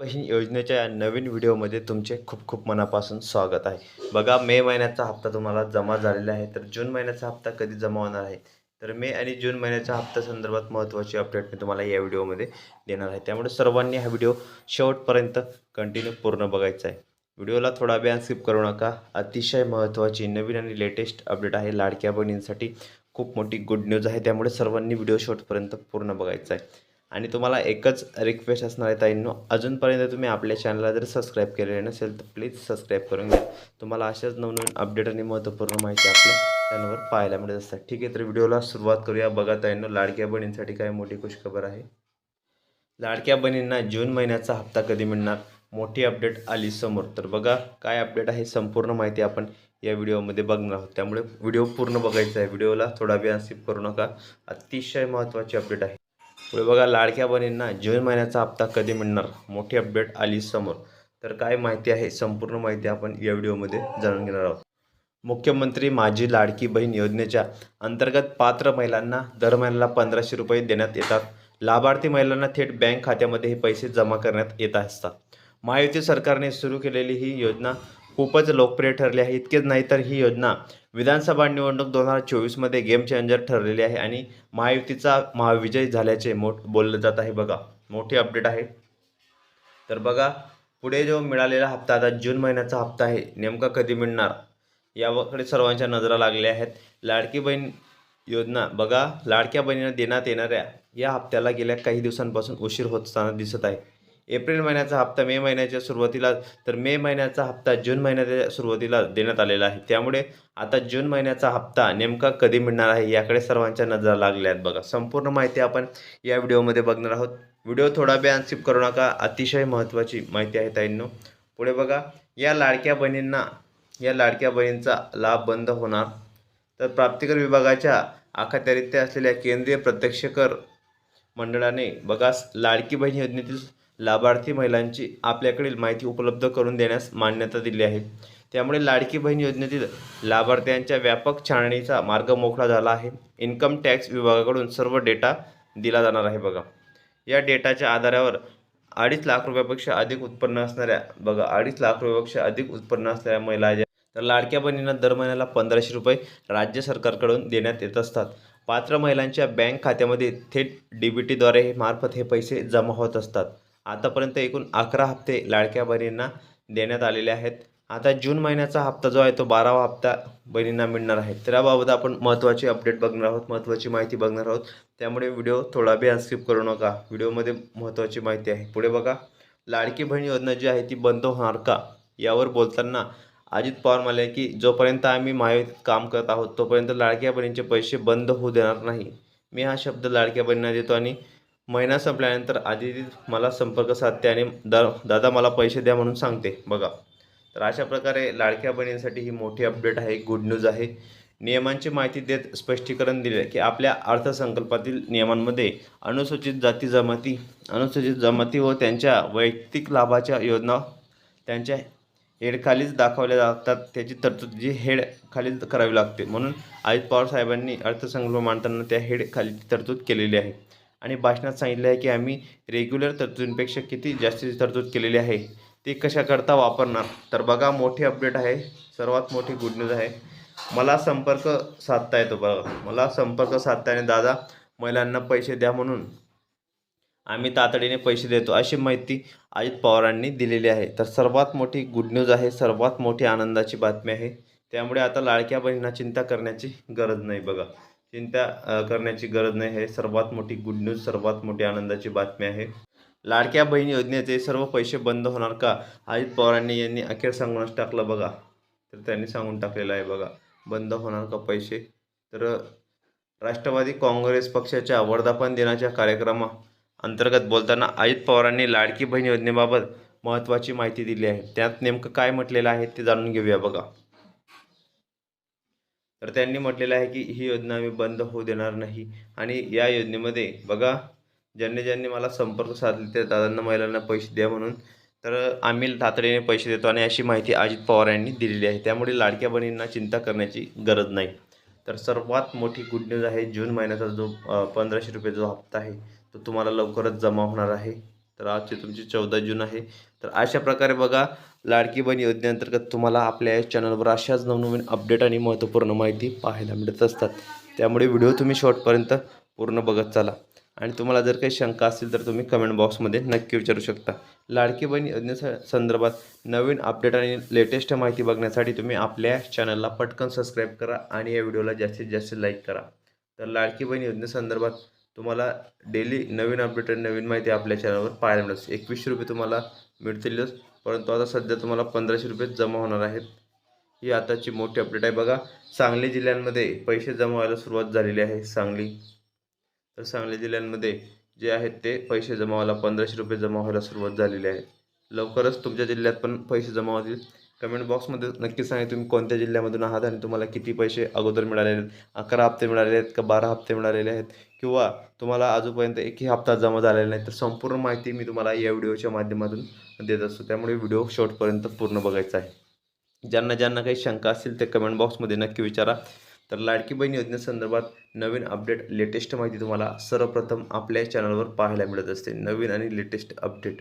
बहीण योजनेच्या या नवीन व्हिडिओमध्ये तुमचे खूप खूप मनापासून स्वागत आहे. बघा मे महिन्याचा हप्ता तुम्हाला जमा झालेला आहे तर जून महिन्याचा हप्ता कधी जमा होणार आहे? तर मे आणि जून महिन्याच्या हप्त्या संदर्भात महत्त्वाची अपडेट मी तुम्हाला या व्हिडिओमध्ये देणार आहे. त्यामुळे सर्वांनी हा व्हिडिओ शेवटपर्यंत कंटिन्यू पूर्ण बघायचा आहे. व्हिडिओला थोडा वेळ स्किप करू नका. अतिशय महत्त्वाची नवीन आणि लेटेस्ट अपडेट आहे. लाडक्या बहिणींसाठी खूप मोठी गुड न्यूज आहे. त्यामुळे सर्वांनी व्हिडिओ शेवटपर्यंत पूर्ण बघायचा आहे. आणि तुम्हाला एकच रिक्वेस्ट असणार आहे ताईंनो अजूनपर्यंत तुम्ही आपल्या चॅनलला जर सबस्क्राईब केलेले नसेल तर प्लीज सबस्क्राईब करून घ्या. तुम्हाला अशाच नवनवीन अपडेट आणि महत्त्वपूर्ण माहिती आपल्या चॅनलवर पाहायला मिळत असतात. ठीक आहे तर व्हिडिओला सुरुवात करूया. बघा ताईंनो लाडक्या बहिणींसाठी काय मोठी खुशखबर आहे. लाडक्या बहिणींना जून महिन्याचा हप्ता कधी मिळणार? मोठी अपडेट आली समोर. तर बघा काय अपडेट आहे संपूर्ण माहिती आपण या व्हिडिओमध्ये बघणार आहोत. त्यामुळे व्हिडिओ पूर्ण बघायचा आहे. व्हिडिओला थोडा वेळ स्किप करू नका. अतिशय महत्त्वाची अपडेट आहे. पुढे बघा लाडक्या बहिणींना जून महिन्याचा हप्ता कधी मिळणार? मोठी अपडेट आली समोर. तर काय माहिती आहे? संपूर्ण माहिती आपण या व्हिडिओमध्ये जाणून घेणार आहोत. मुख्यमंत्री माझी लाडकी बहीण योजनेच्या अंतर्गत पात्र महिलांना दर महिन्याला पंधराशे रुपये देण्यात येतात. लाभार्थी महिलांना थेट बँक खात्यामध्ये हे पैसे जमा करण्यात येत असतात. महायुती सरकारने सुरू केलेली ही योजना खूपच लोकप्रिय ठरली आहे. इतकेच नाही तर ही योजना विधानसभा निवडणूक दोन हजार चोवीसमध्ये गेम चेंजर ठरलेली आहे आणि महायुतीचा महाविजय झाल्याचे मोठ बोललं जात आहे. बघा मोठी अपडेट आहे. तर बघा पुढे जो मिळालेला हप्ता आता जून महिन्याचा हप्ता आहे नेमका कधी मिळणार? याकडे सर्वांच्या नजरा लागल्या आहेत. लाडकी बहीण योजना बघा लाडक्या बहिणींना देण्यात येणाऱ्या या हप्त्याला गेल्या काही दिवसांपासून उशीर होत असताना दिसत आहे. एप्रिल महिन्याचा हप्ता मे महिन्याच्या सुरुवातीला तर मे महिन्याचा हप्ता जून महिन्याच्या सुरुवातीला देण्यात आलेला आहे. त्यामुळे आता जून महिन्याचा हप्ता नेमका कधी मिळणार आहे याकडे सर्वांच्या नजरा लागल्या आहेत बघा. संपूर्ण माहिती आपण या व्हिडिओमध्ये बघणार आहोत. व्हिडिओ थोडा वेळ स्किप करू नका अतिशय महत्त्वाची माहिती आहे ताईंनो. पुढे बघा या लाडक्या बहिणींना या लाडक्या बहिणींचा लाभ बंद होणार. तर प्राप्तिकर विभागाच्या अखत्यारित्या असलेल्या केंद्रीय प्रत्यक्ष कर मंडळाने बघा लाडकी बहीण योजनेतील लाभार्थी महिलांची आपल्याकडील माहिती उपलब्ध करून देण्यास मान्यता दिली आहे. त्यामुळे लाडकी बहीण योजनेतील लाभार्थ्यांच्या व्यापक छाननीचा मार्ग मोकळा झाला आहे. इन्कम टॅक्स विभागाकडून सर्व डेटा दिला जाणार आहे बघा. या डेटाच्या आधारावर अडीच लाख रुपयापेक्षा अधिक उत्पन्न असणाऱ्या बघा अडीच लाख रुपयापेक्षा अधिक उत्पन्न असणाऱ्या महिला ज्या तर लाडक्या बहिणींना दर महिन्याला पंधराशे रुपये राज्य सरकारकडून देण्यात येत असतात. पात्र महिलांच्या बँक खात्यामध्ये थेट डी बी टीद्वारे मार्फत हे पैसे जमा होत असतात. आतापर्यंत एकूण अकरा हप्ते लाडक्या बहिणींना देण्यात आलेले आहेत. आता जून महिन्याचा हप्ता जो आहे तो बारावा हप्ता बहिणींना मिळणार आहे. त्याबाबत आपण महत्त्वाची अपडेट बघणार आहोत महत्त्वाची माहिती बघणार आहोत. त्यामुळे व्हिडिओ थोडा बी अनस्किप करू नका. व्हिडिओमध्ये महत्त्वाची माहिती आहे. पुढे बघा. लाडकी बहीण योजना जी आहे ती बंद होणार का? यावर बोलताना अजित पवार म्हणाले की जोपर्यंत आम्ही महायुतीत काम करत आहोत तोपर्यंत लाडक्या बहिणींचे पैसे बंद होऊ देणार नाही. मी हा शब्द लाडक्या बहिणींना देतो आणि महिना संपल्यानंतर आदिती मला संपर्क साधते आणि दा दादा मला पैसे द्या म्हणून सांगते. बघा. तर अशा प्रकारे लाडक्या बहिणींसाठी ही मोठी अपडेट आहे गुड न्यूज आहे. नियमांची माहिती देत स्पष्टीकरण दिले की आपल्या अर्थसंकल्पातील नियमांमध्ये अनुसूचित जाती जमाती अनुसूचित जमाती व त्यांच्या वैयक्तिक लाभाच्या योजना त्यांच्या हेडखालीच दाखवल्या जातात. त्याची तरतूद जी हेड खालीच करावी लागते. म्हणून अजित पवार साहेबांनी अर्थसंकल्प मांडताना त्या हेडखाली तरतूद केलेली आहे. आणि भाषणात सांगितले आहे की आम्ही रेग्युलर तरतुदींपेक्षा किती जास्तीची तरतूद केलेली आहे ती कशाकरता वापरणार? तर बघा मोठी अपडेट आहे. सर्वात मोठी गुड न्यूज आहे. मला संपर्क साधता येतो बघा. मला संपर्क साधता आणि दादा महिलांना पैसे द्या म्हणून. आम्ही तातडीने पैसे देतो अशी माहिती अजित पवारांनी दिलेली आहे. तर सर्वात मोठी गुड न्यूज आहे सर्वात मोठी आनंदाची बातमी आहे. त्यामुळे आता लाडक्या बहिणींना चिंता करण्याची गरज नाही बघा. चिंता करण्याची गरज नाही. हे सर्वात मोठी गुड न्यूज सर्वात मोठी आनंदाची बातमी आहे. लाडक्या बहीण योजनेचे सर्व पैसे बंद होणार का? अजित पवारांनी यांनी अखेर सांगूनच टाकलं बघा. तर त्यांनी सांगून टाकलेलं आहे बघा. बंद होणार का पैसे? तर राष्ट्रवादी काँग्रेस पक्षाच्या वर्धापन दिनाच्या कार्यक्रमा अंतर्गत बोलताना अजित पवारांनी लाडकी बहीण योजनेबाबत महत्त्वाची माहिती दिली आहे. त्यात नेमकं काय म्हटलेलं आहे ते जाणून घेऊया बघा. तर त्यांनी म्हटलेलं आहे की ही योजना आम्ही बंद होऊ देणार नाही. आणि या योजनेमध्ये बघा ज्यांनी ज्यांनी मला संपर्क साधले त्या दादांना महिलांना पैसे द्या म्हणून. तर आम्ही तातडीने पैसे देतो आणि अशी माहिती अजित पवार यांनी दिलेली आहे. त्यामुळे लाडक्या बहिणींना चिंता करण्याची गरज नाही. तर सर्वात मोठी गुड न्यूज आहे जून महिन्याचा जो पंधराशे रुपये जो हप्ता आहे तो तुम्हाला लवकरच जमा होणार आहे. तर आजची तुमची चौदा जून आहे. तर अशा प्रकारे बघा लाडकी बहीण योजनेअंतर्गत तुम्हाला आपल्या या चॅनलवर अशाच नवनवीन अपडेट आणि महत्त्वपूर्ण माहिती पाहायला मिळत असतात. त्यामुळे व्हिडिओ तुम्ही शॉर्टपर्यंत पूर्ण बघत चाला. आणि तुम्हाला जर काही शंका असतील तर तुम्ही कमेंट बॉक्समध्ये नक्की विचारू शकता. लाडकी बहीण योजने संदर्भात नवीन अपडेट आणि लेटेस्ट माहिती बघण्यासाठी तुम्ही आपल्या चॅनलला पटकन सबस्क्राईब करा आणि या व्हिडिओला जास्तीत जास्त लाईक करा. तर लाडकी बहीण योजनेसंदर्भात तुम्हाला डेली नवीन अपडेट आणि नवीन माहिती आपल्या चॅनलवर पाहायला मिळत एकवीसशे रुपये तुम्हाला मिळतीलच परंतु आता सध्या तुम्हाला पंधराशे रुपये जमा होणार आहेत. ही आताची मोठी अपडेट आहे. बघा सांगली जिल्ह्यांमध्ये पैसे जमा व्हायला सुरुवात झालेली आहे सांगली. तर सांगली जिल्ह्यांमध्ये जे आहेत ते पैसे जमा व्हायला पंधराशे रुपये जमा व्हायला सुरुवात झालेली आहे. लवकरच तुमच्या जिल्ह्यात पण पैसे जमा होतील. कमेंट बॉक्समध्ये नक्की सांगा तुम्ही कोणत्या जिल्ह्यामधून आहात आणि तुम्हाला किती पैसे अगोदर मिळालेले आहेत? अकरा हप्ते मिळालेले आहेत का बारा हप्ते मिळालेले आहेत? किंवा तुम्हाला अजूनपर्यंत एकही हप्ता जमा झालेला नाही तर संपूर्ण माहिती मी तुम्हाला या व्हिडिओच्या माध्यमातून देत असतो. त्यामुळे व्हिडिओ शेवटपर्यंत पूर्ण बघायचा आहे. ज्यांना ज्यांना काही शंका असतील ते कमेंट बॉक्समध्ये नक्की विचारा. तर लाडकी बहीण योजनेसंदर्भात नवीन अपडेट लेटेस्ट माहिती तुम्हाला सर्वप्रथम आपल्या चॅनलवर पाहायला मिळत असते. नवीन आणि लेटेस्ट अपडेट.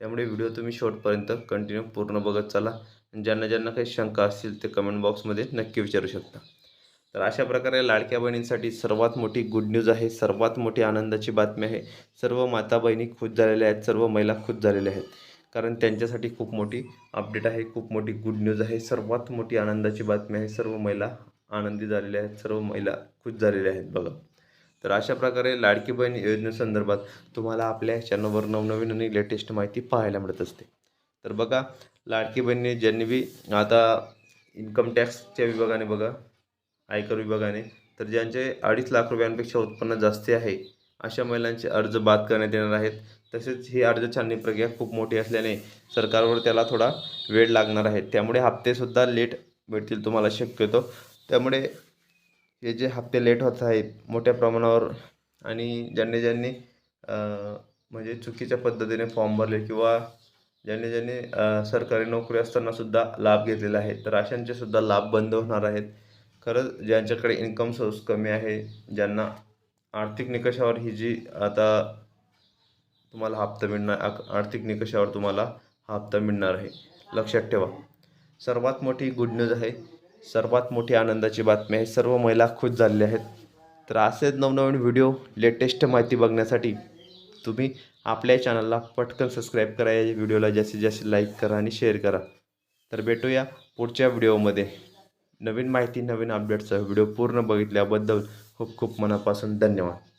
त्यामुळे व्हिडिओ तुम्ही शेवटपर्यंत कंटिन्यू पूर्ण बघत चला. ज्यांना ज्यांना काही शंका असतील ते कमेंट बॉक्समध्ये नक्की विचारू शकता. तर अशा प्रकारे लाडक्या बहिणींसाठी सर्वात मोठी गुड न्यूज आहे. सर्वात मोठी आनंदाची बातमी आहे. सर्व माता बहिणी खुश झालेल्या आहेत. सर्व महिला खुश झालेल्या आहेत. कारण त्यांच्यासाठी खूप मोठी अपडेट आहे. खूप मोठी गुड न्यूज आहे. सर्वात मोठी आनंदाची बातमी आहे. सर्व महिला आनंदी झालेल्या आहेत. सर्व महिला खुश झालेल्या आहेत. बघा. तर अशा प्रकारे लाडकी बहीण योजनेसंदर्भात तुम्हाला आपल्या चॅनलवर नवनवीन आणि लेटेस्ट माहिती पाहायला मिळत असते. तर बघा लाडकी बहिणी ज्यांनी बी आता इन्कम टॅक्सच्या विभागाने बघा आयकर विभागाने तर ज्यांचे अडीच लाख रुपयांपेक्षा उत्पन्न जास्ती आहे अशा महिलांचे अर्ज बाद करण्यात येणार आहेत. तसेच ही अर्ज छाननी प्रक्रिया खूप मोठी असल्याने सरकारवर त्याला थोडा वेळ लागणार आहे. त्यामुळे हप्तेसुद्धा लेट भेटतील तुम्हाला शक्यतो. त्यामुळे हे जे हप्ते लेट होत आहेत मोठ्या प्रमाणावर आणि ज्यांनी ज्यांनी म्हणजे चुकीच्या पद्धतीने फॉर्म भरले किंवा ज्यांनी ज्यांनी सरकारी नोकरी असतानासुद्धा लाभ घेतलेला आहे तर अशांचे सुद्धा लाभ बंद होणार आहेत. खरंच ज्यांच्याकडे इन्कम सोर्स कमी आहे ज्यांना आर्थिक निकषावर ही जी आता तुम्हाला हप्ता मिळणार आर्थिक निकषावर तुम्हाला हा हप्ता मिळणार आहे. लक्षात ठेवा. सर्वात मोठी गुड न्यूज आहे सर्वात मोठी आनंदाची बातमी आहे. सर्व महिला खुश झालेल्या आहेत. तर असेच नवनवीन व्हिडिओ लेटेस्ट माहिती बघण्यासाठी तुम्ही आपल्या चॅनलला पटकन सबस्क्राईब करा. या व्हिडिओला जास्तीत जास्त लाईक करा आणि शेअर करा. तर भेटूया पुढच्या व्हिडिओमध्ये नवीन माहिती नवीन अपडेटचा व्हिडिओ पूर्ण बघितल्याबद्दल खूप खूप मनापासून धन्यवाद.